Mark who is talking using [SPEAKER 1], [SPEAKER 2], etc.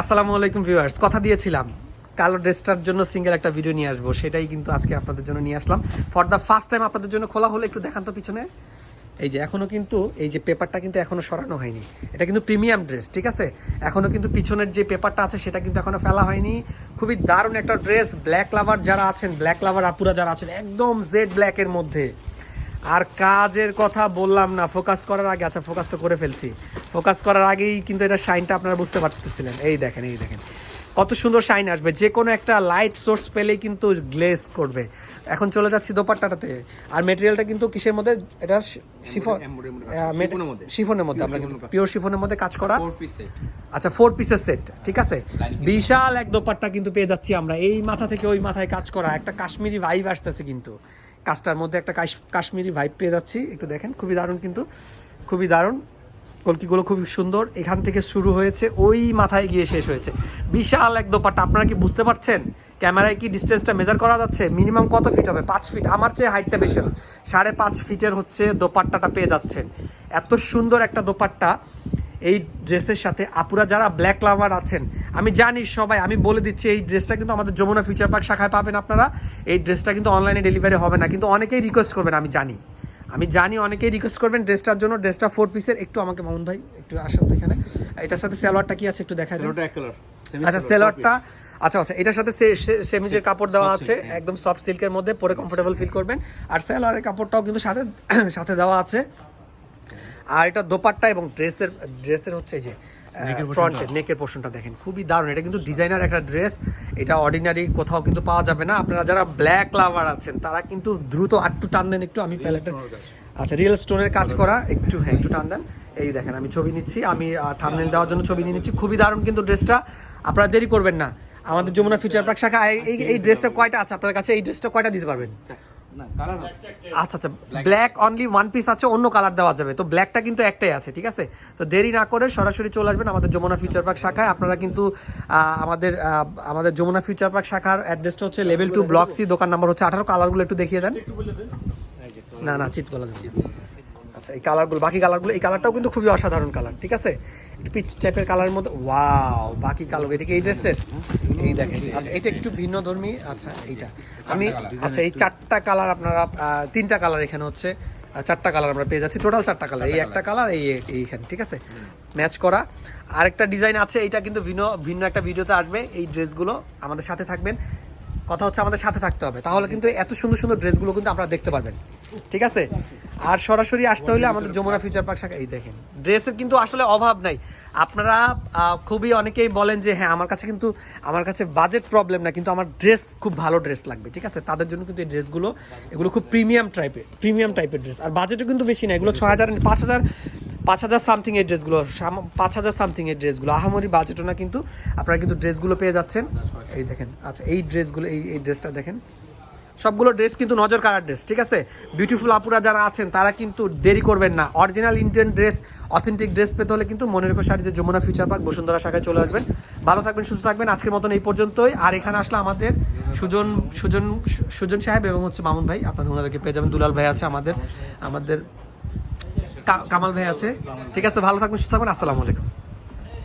[SPEAKER 1] আসসালামু আলাইকুম ভিউয়ার্স, কথা দিয়েছিলাম। কালো ড্রেসটার জন্য সিঙ্গেল একটা ভিডিও নিয়ে আসব, সেটাই কিন্তু আজকে আপনাদের জন্য নিয়ে আসলাম। ফর দ্য ফার্স্ট টাইম আপনাদের জন্য খোলা হলে, একটু দেখান তো পিছনে। এই যে এখনও কিন্তু, এই যে পেপারটা কিন্তু এখনও সরানো হয়নি। এটা কিন্তু প্রিমিয়াম ড্রেস ঠিক আছে? এখনও কিন্তু পিছনের যে পেপারটা আছে, সেটা কিন্তু এখনও ফেলা হয়নি। খুবই দারুণ একটা ড্রেস ব্ল্যাক লাভার যারা আছেন ব্ল্যাক লাভার আপুরা যারা আছেন, একদম জেড ব্ল্যাকের মধ্যে। আর কাজের কথা বললাম না ফোকাস করার আগে আচ্ছা ফোকাস তো করে ফেলছি। ফোকাস করার আগেই কিন্তু এটা শাইনটা আপনারা বুঝতে পারতেছিলেন। এই দেখেন এই দেখেন। কত সুন্দর শাইন আসবে। যে কোনো একটা লাইট সোর্স পেলেই কিন্তু গ্লেজ করবে। এখন চলে যাচ্ছি দোপাট্টাটাতে। আর মেটেরিয়ালটা কিন্তু কিসের মধ্যে? এটা শিফন
[SPEAKER 2] শিফনের মধ্যে।
[SPEAKER 1] আমরা কিন্তু পিওর শিফনের মধ্যে কাজ করা। আচ্ছা ফোর পিসের সেট ঠিক আছে? বিশাল এক দোপাট্টা কিন্তু পেয়ে যাচ্ছি আমরা। এই মাথা থেকে ওই মাথায় কাজ করা। একটা কাশ্মীরি ভাইব আসতেছে কিন্তু। কাজটার মধ্যে একটা কাশ- কাশ্মীরি ভাইব পেয়ে যাচ্ছি। একটু দেখেন, খুবই দারুণ কিন্তু, খুবই দারুণ। কলকিগুলো খুবই সুন্দর। এখান থেকে শুরু হয়েছে, ওই মাথায় গিয়ে শেষ হয়েছে। বিশাল এক দোপাট্টা। আপনারা কি বুঝতে পারছেন? ক্যামেরায় কি ডিস্টেন্সটা মেজার করা যাচ্ছে? মিনিমাম কত ফিট হবে? পাঁচ ফিট আমার চেয়ে হাইটটা বেশি হবে সাড়ে পাঁচ ফিটের হচ্ছে দোপাট্টাটা পেয়ে যাচ্ছেন। এত সুন্দর একটা দোপাট্টা। এই ড্রেসের সাথে আপুরা যারা ব্ল্যাক লাভার আছেন আমি জানি সবাই আমি বলে দিচ্ছি এই ড্রেসটা কিন্তু আমাদের যমুনা ফিউচার পার্ক শাখায় পাবেন আপনারা। এই ড্রেসটা কিন্তু অনলাইনে ডেলিভারি হবে না কিন্তু অনেকেই রিকোয়েস্ট করবেন আমি জানি। আমি জানি অনেকেই রিকোয়েস্ট করবেন ড্রেসটার জন্য। ড্রেসটা ফোর পিসের একটু আমাকে মামুন ভাই একটু আসেন তো এখানে। এটার সাথে সালোয়ারটা কি আছে একটু দেখা আচ্ছা সেলোয়ারটা আচ্ছা আচ্ছা এটার সাথে সেমিজের কাপড় দেওয়া আছে একদম সফট সিল্কের মধ্যে পরে কমফোর্টেবল ফিল করবেন। আর সেলোয়ারের কাপড়টাও কিন্তু সাথে সাথে দেওয়া আছে। আর এটা দোপাট্টা এবং ড্রেসের ড্রেসের হচ্ছে যে ফ্রন্টের নেকের পোর্শনটা দেখেন। খুবই দারুণ। এটা কিন্তু ডিজাইনার একটা ড্রেস এটা অর্ডিনারি কোথাও কিন্তু পাওয়া যাবে না। আপনারা যারা ব্ল্যাক লাভার আছেন তারা কিন্তু দ্রুত আটটু টান দেন একটু। আমি প্যালেটের আচ্ছা রিয়েল স্টোনের কাজ করা একটু হ্যাঁ একটু টান দেন। এই দেখেন আমি ছবি নিচ্ছি। আমি থামনেল দেওয়ার জন্য ছবি নিয়ে নিচ্ছি। খুবই দারুণ কিন্তু ড্রেসটা আপনারা দেরি করবেন না। আমাদের যমুনা ফিউচার পার্ক শাখা এই- এই ড্রেসটা কয়টা আছে? আপনার কাছে এই ড্রেসটা কয়টা দিতে পারবেন?
[SPEAKER 2] কালার
[SPEAKER 1] আচ্ছা আচ্ছা ব্ল্যাক অনলি ওয়ান পিস আছে অন্য কালার দেওয়া যাবে। তো ব্ল্যাকটা কিন্তু একটাই আছে ঠিক আছে? তো দেরি না করে সরাসরি চলে আসবেন আমাদের যমুনা ফিউচার পার্ক শাখায়। আপনারা কিন্তু আমাদের আমাদের যমুনা ফিউচার পার্ক শাখার অ্যাড্রেসটা হচ্ছে লেভেল টু ব্লক সি দোকান নাম্বার হচ্ছে আঠারো। কালারগুলো একটু দেখিয়ে দেন। না না চিট বলা যাবে। আচ্ছা এই কালারগুলো বাকি কালারগুলো এই কালারটাও কিন্তু খুবই অসাধারণ কালার ঠিক আছে? পিচ টাইপের কালারের মধ্যে ওয়াও বাকি কালার এটা কি এই ড্রেসের এই দেখেন আচ্ছা এটা একটু ভিন্ন ধর্মী আচ্ছা এইটা। আমি আচ্ছা এই চারটা কালার আপনারা তিনটা কালার এখানে হচ্ছে চারটা কালার আমরা পেয়ে যাচ্ছি টোটাল চারটা কালার এই একটা কালার এই এইখানে ঠিক আছে? ম্যাচ করা। আরেকটা ডিজাইন আছে এটা কিন্তু ভিন্ন ভিন্ন একটা ভিডিওতে আসবে এই ড্রেসগুলো আমাদের সাথে থাকবেন। কথা হচ্ছে আমাদের সাথে থাকতে হবে। তাহলে কিন্তু এত সুন্দর সুন্দর ড্রেসগুলো কিন্তু আপনারা দেখতে পারবেন। ঠিক আছে? আর সরাসরি আসতে হলে আমাদের যমুনা ফিউচার পার্ক শাখা এই দেখেন, ড্রেসের কিন্তু আসলে অভাব নাই। আপনারা খুবই অনেকেই বলেন যে হ্যাঁ আমার কাছে কিন্তু, আমার কাছে বাজেট প্রবলেম না, কিন্তু আমার ড্রেস খুব ভালো ড্রেস লাগবে। ঠিক আছে? তাদের জন্য কিন্তু এই ড্রেসগুলো, এগুলো খুব প্রিমিয়াম টাইপের প্রিমিয়াম টাইপের ড্রেস আর বাজেটও কিন্তু বেশি না, এগুলো ছয় হাজার, পাঁচ হাজার পাঁচ হাজার সামথিং এর ড্রেসগুলো পাঁচ হাজার সামথিং এর ড্রেসগুলো আহামরি বাজেটও না কিন্তু, আপনারা কিন্তু ড্রেসগুলো পেয়ে যাচ্ছেন। এই দেখেন আচ্ছা এই ড্রেসগুলো এই এই ড্রেসটা দেখেন। সবগুলো ড্রেস কিন্তু নজর কাড়ার ড্রেস ঠিক আছে? বিউটিফুল আপুরা যারা আছেন, তারা কিন্তু দেরি করবেন না। Original Indian dress authentic dress পেতে হলে কিন্তু মনে রেখো শাড়ি যে যমুনা ফিউচার পার্ক বসুন্ধরা শাখায় চলে আসবেন। ভালো থাকবেন, সুস্থ থাকবেন। আজকের মতন এই পর্যন্তই। আর এখানে আসলে আমাদের সুজন সুজন সুজন সাহেব এবং হচ্ছে মামুন ভাই, আপনাদের ওনাদেরকে পেয়ে যাবেন। দুলাল ভাই আছে আমাদের আমাদের কামাল ভাই আছে। ঠিক আছে ভালো থাকুন সুস্থ থাকবেন আসসালামু আলাইকুম।